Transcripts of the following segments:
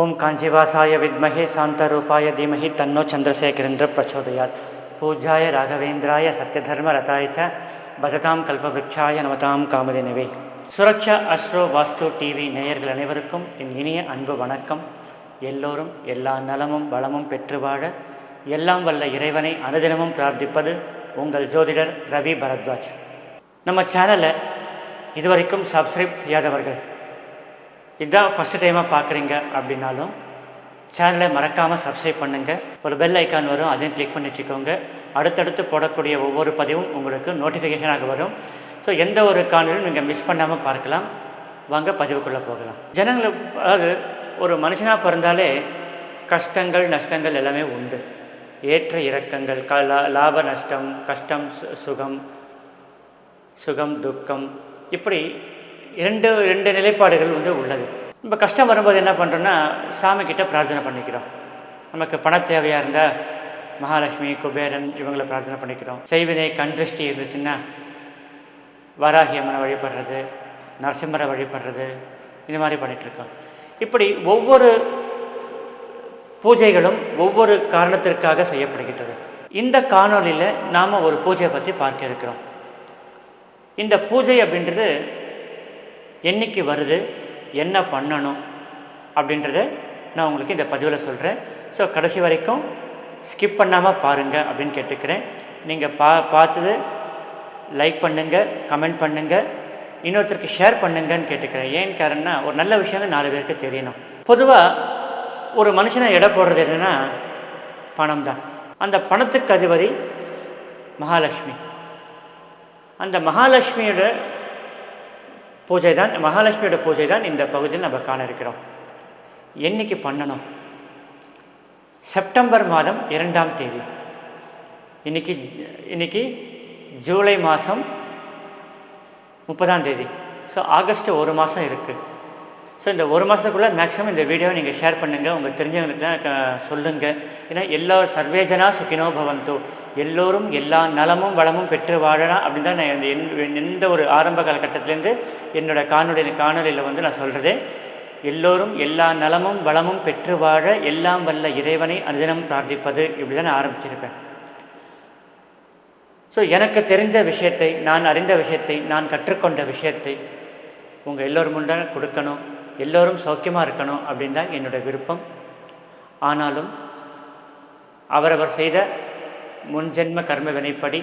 ஓம் காஞ்சிவாசாய வித்மகே சாந்தரூபாய தீமஹி தன்னோ சந்திரசேகரேந்திர பிரச்சோதயாத். பூஜாய ராகவேந்திராய சத்யதர்ம ரதாய ச பஜதாம் கல்பவிருட்சாய நமதாம் காமதினவே. சுரக்ஷா அஸ்ரோ வாஸ்து டிவி நேயர்கள் அனைவருக்கும் என் இனிய அன்பு வணக்கம். எல்லோரும் எல்லா நலமும் வளமும் பெற்று வாழ எல்லாம் வல்ல இறைவனை அனுதினமும் பிரார்த்திப்பது உங்கள் ஜோதிடர் ரவி பரத்வாஜ். நம்ம சேனலை இதுவரைக்கும் சப்ஸ்கிரைப் செய்யாதவர்கள் இதுதான் ஃபஸ்ட்டு டைமாக பார்க்குறீங்க அப்படின்னாலும் சேனலை மறக்காமல் சப்ஸ்கிரைப் பண்ணுங்கள் ஒரு பெல் ஐக்கான் வரும் அதையும் கிளிக் பண்ணி வச்சுக்கோங்க. அடுத்தடுத்து போடக்கூடிய ஒவ்வொரு பதிவும் உங்களுக்கு நோட்டிஃபிகேஷனாக வரும். ஸோ எந்த ஒரு காணொலியும் நீங்கள் மிஸ் பண்ணாமல் பார்க்கலாம். வாங்க பதிவுக்குள்ளே போகலாம். ஜனங்களை அதாவது ஒரு மனுஷனாக பிறந்தாலே கஷ்டங்கள் நஷ்டங்கள் எல்லாமே உண்டு. ஏற்ற இறக்கங்கள் க லா- லாப நஷ்டம் கஷ்டம் சு- சுகம் சுகம் துக்கம் இப்படி இரண்டு ரெண்டு நிலைப்பாடுகள் வந்து உள்ளது. நம்ம கஷ்டம் வரும்போது என்ன பண்ணுறோன்னா சாமிக்கிட்ட பிரார்த்தனை பண்ணிக்கிறோம். நமக்கு பண தேவையாக இருந்தால் மகாலட்சுமி குபேரன் இவங்களை பிரார்த்தனை பண்ணிக்கிறோம். செய்வினை கண்திருஷ்டி இருந்துச்சுன்னா வராகி அம்மனை வழிபடுறது நரசிம்மரை வழிபடுறது இந்த மாதிரி பண்ணிகிட்ருக்கோம் இப்படி ஒவ்வொரு பூஜைகளும் ஒவ்வொரு காரணத்திற்காக செய்யப்படுகின்றது. இந்த காணொளியில் நாம் ஒரு பூஜையை பற்றி பார்க்க இருக்கிறோம். இந்த பூஜை அப்படின்றது என்னைக்கு வருது என்ன பண்ணணும் அப்படின்றத நான் உங்களுக்கு இந்த பதிவில் சொல்கிறேன் ஸோ கடைசி வரைக்கும் ஸ்கிப் பண்ணாமல் பாருங்கள் அப்படின்னு கேட்டுக்கிறேன். நீங்கள் பா பார்த்தது லைக் பண்ணுங்கள் கமெண்ட் பண்ணுங்கள் இன்னொருத்தருக்கு ஷேர் பண்ணுங்கன்னு கேட்டுக்கிறேன். ஏன் காரணம்னா ஒரு நல்ல விஷயங்கள் நாலு பேருக்கு தெரியணும். பொதுவாக ஒரு மனுஷனை எடை போடுறது என்னென்னா பணம் தான். அந்த பணத்துக்கு அதிபதி மகாலட்சுமி. அந்த மகாலட்சுமியோட பூஜை தான் மகாலட்சுமியோட பூஜை தான் இந்த பகுதியில் நம்ம காண இருக்கிறோம். என்னைக்கு பண்ணணும்? செப்டம்பர் மாதம் இரண்டாம் தேதி. இன்னைக்கு இன்னைக்கு ஜூலை மாதம் முப்பதாம் தேதி. ஸோ ஆகஸ்ட் ஒரு மாதம் இருக்குது ஸோ இந்த ஒரு மாதத்துக்குள்ளே மேக்ஸிமம் இந்த வீடியோவை நீங்கள் ஷேர் பண்ணுங்கள் உங்கள் தெரிஞ்சவங்களுக்கு சொல்லுங்கள் ஏன்னா எல்லா சர்வேஜனா சுகினோ பவந்தோ. எல்லோரும் எல்லா நலமும் வளமும் பெற்று வாழலாம் அப்படின்னு தான் நான் என் எந்த ஒரு ஆரம்ப காலகட்டத்திலேருந்து என்னோடய காணொலி காணொலியில் வந்து நான் சொல்கிறதே எல்லோரும் எல்லா நலமும் வளமும் பெற்று வாழ எல்லாம் வல்ல இறைவனை அனுதினம் பிரார்த்திப்பது. இப்படி தான் நான் ஆரம்பிச்சிருப்பேன். ஸோ எனக்கு தெரிஞ்ச விஷயத்தை நான் அறிந்த விஷயத்தை நான் கற்றுக்கொண்ட விஷயத்தை உங்கள் எல்லோரும் முன்னாடி கொடுக்கணும். எல்லோரும் சௌக்கியமாக இருக்கணும் அப்படின்னு தான் என்னோட விருப்பம். ஆனாலும் அவரவர் செய்த முன்ஜென்ம கர்ம வினைப்படி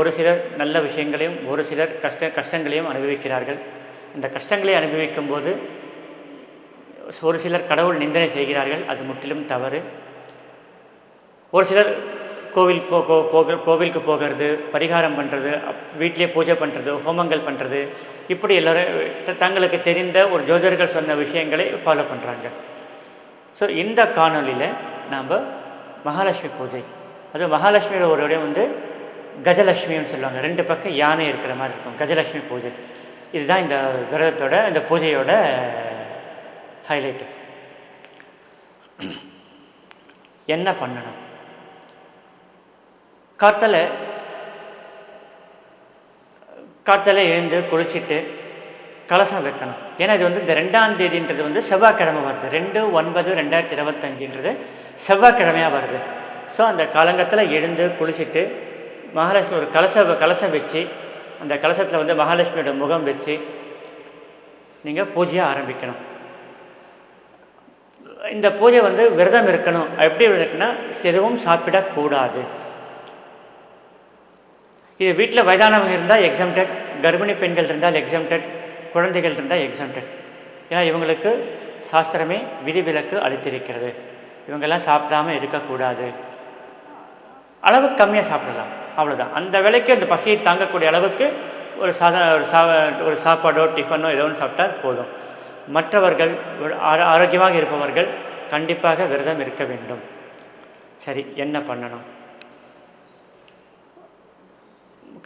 ஒரு சிலர் நல்ல விஷயங்களையும் ஒரு சிலர் கஷ்ட கஷ்டங்களையும் அனுபவிக்கிறார்கள். அந்த கஷ்டங்களை அனுபவிக்கும் போது ஒரு சிலர் கடவுள் நிந்தனை செய்கிறார்கள். அது முற்றிலும் தவறு. ஒரு சிலர் கோவில் போ கோ போக கோவிலுக்கு போகிறது பரிகாரம் பண்ணுறது வீட்டிலேயே பூஜை பண்ணுறது ஹோமங்கள் பண்ணுறது இப்படி எல்லோரும் தங்களுக்கு தெரிந்த ஒரு ஜோதிடர்கள் சொன்ன விஷயங்களை ஃபாலோ பண்ணுறாங்க ஸோ இந்த காணொலியில் நாம் மகாலட்சுமி பூஜை அது மகாலட்சுமியோட ஒரு இடம் வந்து கஜலட்சுமின்னு சொல்லுவாங்க. ரெண்டு பக்கம் யானை இருக்கிற மாதிரி இருக்கும் கஜலட்சுமி பூஜை. இதுதான் இந்த விரதத்தோட இந்த பூஜையோட ஹைலைட்டு என்ன பண்ணணும்? காத்தால காத்தால எழுந்து குளிச்சுட்டு கலசம் வைக்கணும். ஏன்னா இது வந்து இந்த ரெண்டாம் தேதின்றது வந்து செவ்வாய்க்கிழமை வருது. ரெண்டு ஒன்பது ரெண்டாயிரத்தி இருபத்தஞ்சுன்றது செவ்வாய்க்கிழமையாக வருது. ஸோ அந்த காலங்கத்தில் எழுந்து குளிச்சுட்டு மகாலட்சுமி ஒரு கலச கலசம் வச்சு அந்த கலசத்தில் வந்து மகாலட்சுமியோட முகம் வச்சு நீங்கள் பூஜையை ஆரம்பிக்கணும். இந்த பூஜை வந்து விரதம் இருக்கணும். எப்படி இருக்குன்னா எதுவும் சாப்பிடக்கூடாது. இது வீட்டில் வயதானவங்க இருந்தால் எக்ஸம்டட் கர்ப்பிணி பெண்கள் இருந்தால் எக்ஸம்டட் குழந்தைகள் இருந்தால் எக்ஸாம்டட் ஏன்னா இவங்களுக்கு சாஸ்திரமே விதிவிலக்கு அளித்திருக்கிறது. இவங்கெல்லாம் சாப்பிடாம இருக்கக்கூடாது. அளவு கம்மியாக சாப்பிடலாம். அவ்வளோதான் அந்த விலைக்கு அந்த பசியை தாங்கக்கூடிய அளவுக்கு ஒரு சாதா ஒரு சா ஒரு சாப்பாடோ டிஃபனோ ஏதோ ஒன்று சாப்பிட்டா போதும். மற்றவர்கள் ஒரு ஆரோக்கியமாக இருப்பவர்கள் கண்டிப்பாக விரதம் இருக்க வேண்டும். சரி என்ன பண்ணணும்?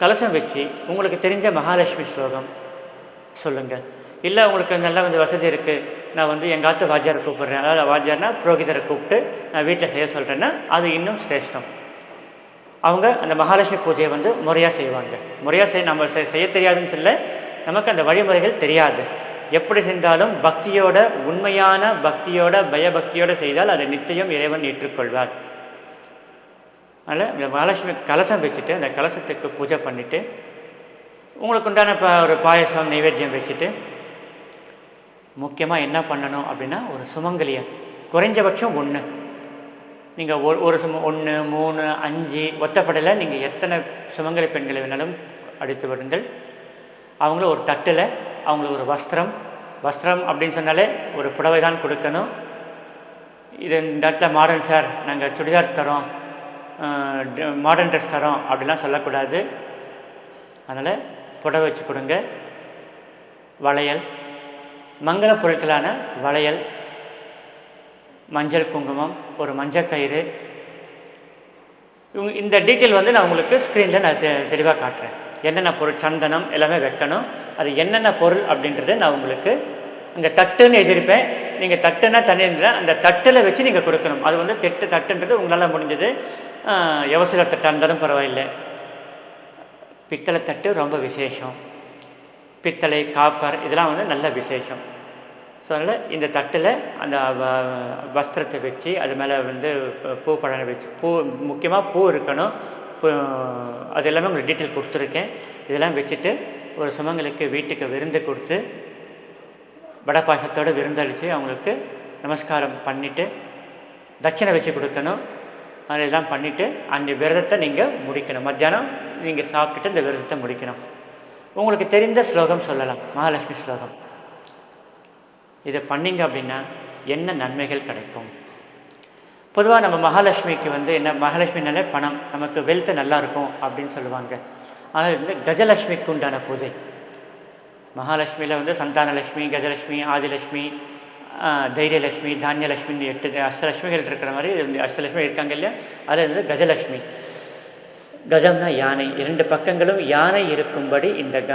கலசம் வச்சு உங்களுக்கு தெரிஞ்ச மகாலட்சுமி ஸ்லோகம் சொல்லுங்கள். இல்லை உங்களுக்கு நல்லா கொஞ்சம் வசதி இருக்குது நான் வந்து எங்கள் ஆத்து வாத்தியாரை கூப்பிட்றேன். அதாவது வாத்தியார்னா புரோகிதரை கூப்பிட்டு நான் வீட்டில் செய்ய சொல்கிறேன்னா அது இன்னும் சிரேஷ்டம். அவங்க அந்த மகாலட்சுமி பூஜையை வந்து முறையாக செய்வாங்க. முறையாக செய் நம்ம செய்ய செய்ய தெரியாதுன்னு சொல்ல நமக்கு அந்த வழிமுறைகள் தெரியாது. எப்படி செஞ்சாலும் பக்தியோட உண்மையான பக்தியோட பயபக்தியோடு செய்தால் அதை நிச்சயம் இறைவன் ஏற்றுக்கொள்வார். அதனால் மகாலட்சுமி கலசம் வச்சுட்டு அந்த கலசத்துக்கு பூஜை பண்ணிவிட்டு உங்களுக்கு உண்டான இப்போ ஒரு பாயசம் நைவேத்தியம் வச்சுட்டு முக்கியமாக என்ன பண்ணணும் அப்படின்னா ஒரு சுமங்கலியை குறைஞ்சபட்சம் ஒன்று நீங்கள் ஒரு ஒரு சும ஒன்று மூணு அஞ்சு ஒத்தப்படையில் நீங்கள் எத்தனை சுமங்கலி பெண்களை வேணாலும் அடித்து வருங்கள். அவங்கள ஒரு தட்டில் அவங்களுக்கு ஒரு வஸ்திரம் வஸ்திரம் அப்படின்னு சொன்னாலே ஒரு புடவை தான் கொடுக்கணும். இது இந்த இடத்துல மாடர்ன் சார் நாங்கள் சுடிதார் தரோம். மாடர்ன் ட்ரெஸ் தரோம் அப்படிலாம் சொல்லக்கூடாது. அதனால் புடவை வச்சு கொடுங்க. வளையல். மங்கள பொருட்களான வளையல். மஞ்சள் குங்குமம் ஒரு மஞ்சள் கயிறு. இவங்க இந்த டீட்டெயில் வந்து நான் உங்களுக்கு ஸ்க்ரீனில் நான் தெ தெளிவாக காட்டுறேன். என்னென்ன பொருள் சந்தனம் எல்லாமே வைக்கணும் அது என்னென்ன பொருள் அப்படின்றத நான் உங்களுக்கு அங்கே தட்டுன்னு எழுதியிருப்பேன். நீங்கள் தட்டுன்னா தண்ணி இருந்தால் அந்த தட்டில் வச்சு நீங்கள் கொடுக்கணும். அது வந்து தெட்டு தட்டுன்றது உங்களால் முடிஞ்சது. எவசர தட்டாக இருந்தாலும் பரவாயில்லை. பித்தளை தட்டு ரொம்ப விசேஷம். பித்தளை காப்பர் இதெல்லாம் வந்து நல்ல விசேஷம். ஸோ அதனால் இந்த தட்டில் அந்த வஸ்திரத்தை வச்சு அது மேலே வந்து பூ பழனை வச்சு பூ முக்கியமாக பூ இருக்கணும். பூ அது எல்லாமே உங்களுக்கு டீட்டெயில் கொடுத்துருக்கேன். இதெல்லாம் வச்சுட்டு ஒரு சுமங்களுக்கு வீட்டுக்கு விருந்து கொடுத்து வடை பாயசத்தோட விருந்தளித்து அவங்களுக்கு நமஸ்காரம் பண்ணிவிட்டு தட்சணை வச்சு கொடுக்கணும். அதெல்லாம் பண்ணிவிட்டு அந்த விரதத்தை நீங்கள் முடிக்கணும். மத்தியானம் நீங்கள் சாப்பிட்டுட்டு இந்த விரதத்தை முடிக்கணும். உங்களுக்கு தெரிந்த ஸ்லோகம் சொல்லலாம். மகாலட்சுமி ஸ்லோகம். இதை பண்ணீங்க அப்படின்னா என்ன நன்மைகள் கிடைக்கும்? பொதுவாக நம்ம மகாலட்சுமிக்கு வந்து என்ன மகாலட்சுமினாலே பணம் நமக்கு வெல்த்து நல்லா இருக்கும் அப்படின்னு சொல்லுவாங்க. ஆனால் வந்து கஜலட்சுமிக்கு உண்டான பூஜை. மகாலட்சுமியில் வந்து சந்தானலட்சுமி கஜலட்சுமி ஆதிலட்சுமி தைரியலட்சுமி தானியலட்சுமின்னு எட்டு அஷ்டலட்சுமிகள் இருக்கிற மாதிரி இது அஷ்டலட்சுமி இருக்காங்க இல்லையா? அதில் வந்து கஜலட்சுமி. கஜம்னா யானை. இரண்டு பக்கங்களும் யானை இருக்கும்படி இந்த க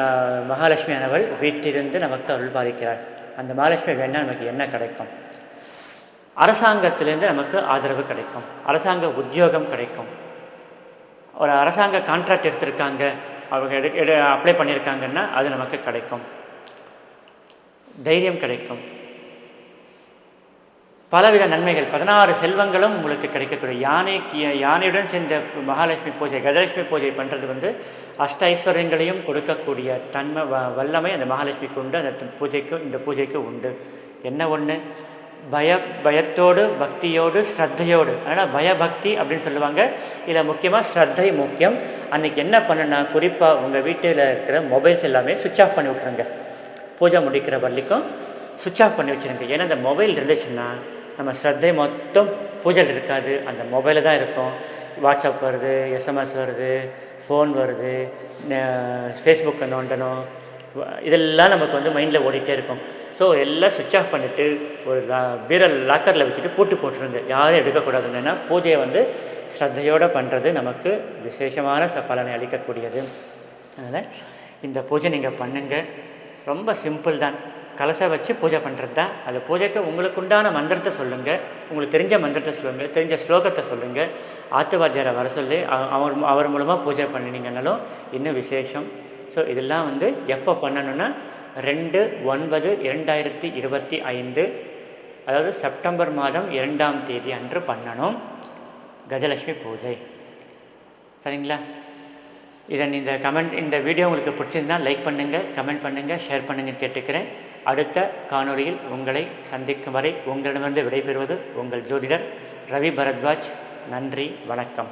மகாலட்சுமியானவள் வீட்டிலிருந்து நமக்கு அருள் பாதிக்கிறாள் அந்த மகாலட்சுமி வேணால் நமக்கு என்ன கிடைக்கும்? அரசாங்கத்திலேருந்து நமக்கு ஆதரவு கிடைக்கும். அரசாங்க உத்தியோகம் கிடைக்கும். ஒரு அரசாங்க கான்ட்ராக்ட் எடுத்திருக்காங்க. அவங்க எடு எடு அப்ளை பண்ணியிருக்காங்கன்னா அது நமக்கு கிடைக்கும். தைரியம் கிடைக்கும். பலவித நன்மைகள். பதினாறு செல்வங்களும் உங்களுக்கு கிடைக்கக்கூடிய யானை யானையுடன் சேர்ந்த மகாலட்சுமி பூஜை கஜலட்சுமி பூஜை பண்ணுறது வந்து அஷ்ட ஐஸ்வர்யங்களையும் கொடுக்கக்கூடிய தன்மை வ வல்லமை அந்த மகாலட்சுமிக்கு உண்டு. அந்த பூஜைக்கு இந்த பூஜைக்கு உண்டு. என்ன ஒன்று பய பயத்தோடு பக்தியோடு ஸ்ரத்தையோடு. அதனால் பயபக்தி அப்படின்னு சொல்லுவாங்க. இதில் முக்கியமாக ஸ்ரத்தை முக்கியம். அன்றைக்கி என்ன பண்ணுன்னா குறிப்பாக உங்கள் வீட்டில் இருக்கிற மொபைல்ஸ் எல்லாமே சுவிட்ச் ஆஃப் பண்ணி விட்ருங்க பூஜை முடிக்கிற வரைக்கும் சுவிட்ச் ஆஃப் பண்ணி வச்சுருங்க. ஏன்னா அந்த மொபைல் இருந்துச்சுன்னா நம்ம ஸ்ரத்தை மொத்தம் பூஜையில் இருக்காது. அந்த மொபைலில் தான் இருக்கும். வாட்ஸ்அப் வருது எஸ்எம்எஸ் வருது ஃபோன் வருது ஃபேஸ்புக்கை நோண்டணும். இதெல்லாம் நமக்கு வந்து மைண்டில் ஓடிட்டே இருக்கும். ஸோ எல்லாம் சுவிட்ச் ஆஃப் பண்ணிவிட்டு ஒரு லா பீரல் லாக்கரில் வச்சுட்டு பூட்டு போட்டுருங்க. யாரும் எடுக்கக்கூடாதுன்னு பூஜையை வந்து ஸ்ரத்தையோடு பண்ணுறது நமக்கு விசேஷமான ச பலனை அளிக்கக்கூடியது. அதனால் இந்த பூஜை நீங்கள் பண்ணுங்கள் ரொம்ப சிம்பிள் தான். கலசை வச்சு பூஜை பண்ணுறது தான். அந்த பூஜைக்கு உங்களுக்கு உண்டான மந்திரத்தை சொல்லுங்கள் உங்களுக்கு தெரிஞ்ச மந்திரத்தை சொல்லுங்கள் தெரிஞ்ச ஸ்லோகத்தை சொல்லுங்கள் ஆத்துவாத்தியாரை வர சொல்லி அவ- அவர் அவர் மூலமாக பூஜை பண்ணினீங்கன்னாலும் இன்னும் விசேஷம். ஸோ இதெல்லாம் வந்து எப்போ பண்ணணும்னா ரெண்டு ஒன்பது இரண்டாயிரத்தி இருபத்தி ஐந்து அதாவது செப்டம்பர் மாதம் இரண்டாம் தேதி அன்று பண்ணணும். கஜலட்சுமி பூஜை. சரிங்களா? இதன் இந்த கமெண்ட் இந்த வீடியோ உங்களுக்கு பிடிச்சிருந்தா லைக் பண்ணுங்கள் கமெண்ட் பண்ணுங்கள் ஷேர் பண்ணுங்கன்னு கேட்டுக்கிறேன். அடுத்த காணொளியில் உங்களை சந்திக்கும் வரை உங்களிடமிருந்து விடைபெறுவது உங்கள் ஜோதிடர் ரவி பரத்வாஜ். நன்றி வணக்கம்.